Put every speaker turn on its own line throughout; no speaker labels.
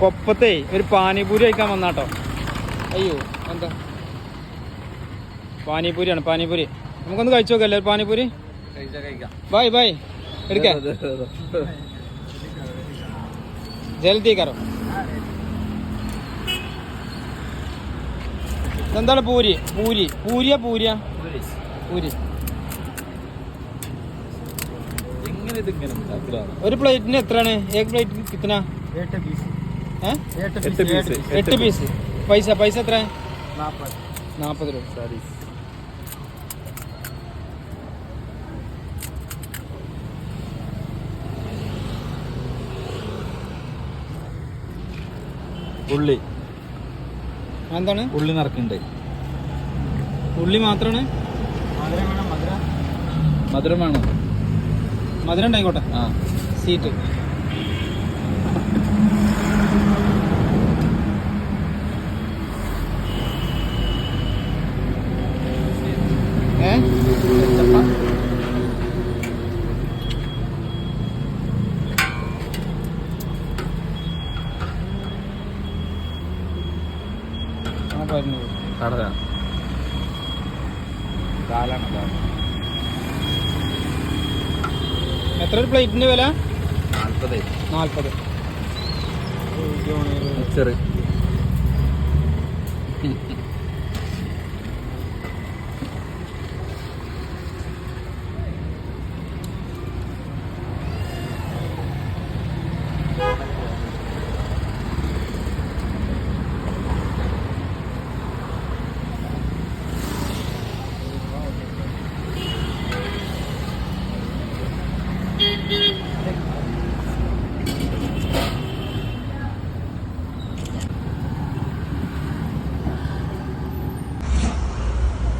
കൊപ്പത്തെ ഒരു പാനിപൂരി കഴിക്കാൻ വന്നാട്ടോ. അയ്യോ എന്താ? പാനിപൂരിയാണ് പാനിപൂരി. നമുക്കൊന്ന് കഴിച്ചു നോക്കല്ലേ പാനിപൂരി? ബായ് ബായ് എടുക്കാം. ജലത്തി കറോ. എന്താണ് പൂരി? പൂരി. പൂരിയാ പൂരിയാ? പൂരി. ഒരു പ്ലേറ്റിന് എത്രയാണ്? ഏക് പ്ലേറ്റ് കിത്തന ഏ?
എട്ട് പീസ്
എട്ട് പീസ്. പൈസ. പൈസ എത്ര? നാൽപ്പത് രൂപ.
സാരി ഉള്ളി.
എന്താണ്?
ഉള്ളി നിറക്കുന്നുണ്ട്.
ഉള്ളി മാത്രമാണ്
മധുരം വേണോ
മധുരം. ഉണ്ടായിക്കോട്ടെ.
ആ.
സീറ്റ് പറഞ്ഞു.
കടല ദാലാണ്
എത്ര ഒരു പ്ലേറ്റിന്റെ വില?
നാൽപ്പത്
നാൽപ്പത്
മിക്സറ്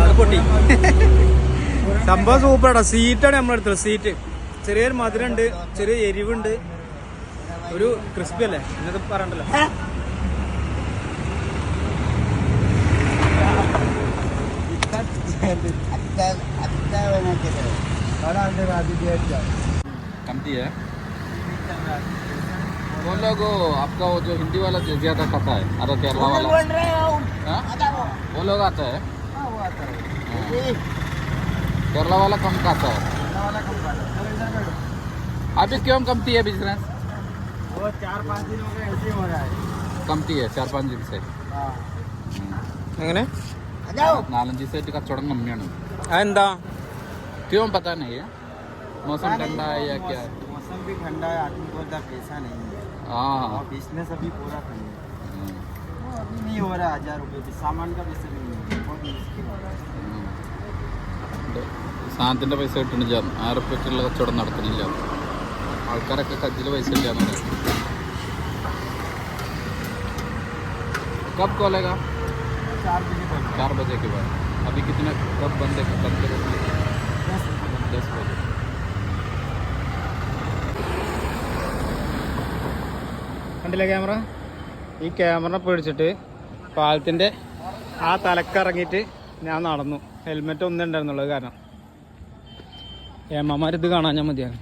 അത് പൊട്ടി സംഭവം സൂപ്പറാടാ സീറ്റാണ് നമ്മളെടുത്തത് സീറ്റ്. ചെറിയൊരു മധുരമുണ്ട് ചെറിയ എരിവുണ്ട്. ഒരു ക്രിസ്പി അല്ലേ? ഇന്നത് പറയണ്ടല്ലോ.
കംപ്ലീറ്റ് ചെയ്യാം. वो लोग आपका वो जो हिंदी वाला जो ज्यादा खाता है अरे केरला वाला हाँ? वो लोग आता है केरला वाला कम खाता है अभी क्यों कमती है बिजनेस
चार पाँच दिन हो गए ऐसे हो रहा है
കംതി चार पाँच दिन से
എങ്ങനെ
നാലഞ്ച് ദിവസമായിട്ട് കച്ചവടം കമ്മിയാണ്
അതെന്താ
क्यों पता नहीं है मौसम ठंडा है या क्या है
मौसम भी ठंडा है आदमी को इतना पैसा नहीं है
हाँ
और बिजनेस अभी पूरा ठंडा है
हम्म,
वो अभी नहीं हो रहा हजार रुपये भी सामान का पैसा नहीं है बहुत मुश्किल हो रहा है
ഉം. ഉണ്ട്. സാധനത്തിന്റെ പൈസ കിട്ടണില്ല ആയിരപ്പറ്റുള്ള കച്ചവടം നടത്തുന്നില്ല ആൾക്കാരൊക്കെ കജ്ജിൽ പൈസ ഇല്ല എന്ന് പറയും. कब खोलेगा
चार बजे तक
चार बजे के बाद अभी कितना कब बंद है बंद करोगे
दस
दस बजे
കണ്ടില്ല ക്യാമറ? ഈ ക്യാമറ പേടിച്ചിട്ട് പാലത്തിന്റെ ആ തലക്കിറങ്ങിയിട്ട് ഞാൻ നടന്നു. ഹെൽമെറ്റ് ഒന്നും ഉണ്ടായിരുന്നുള്ളത് കാരണം. ഏമ്മമാർ ഇത് കാണാൻ ഞാൻ മതിയാണ്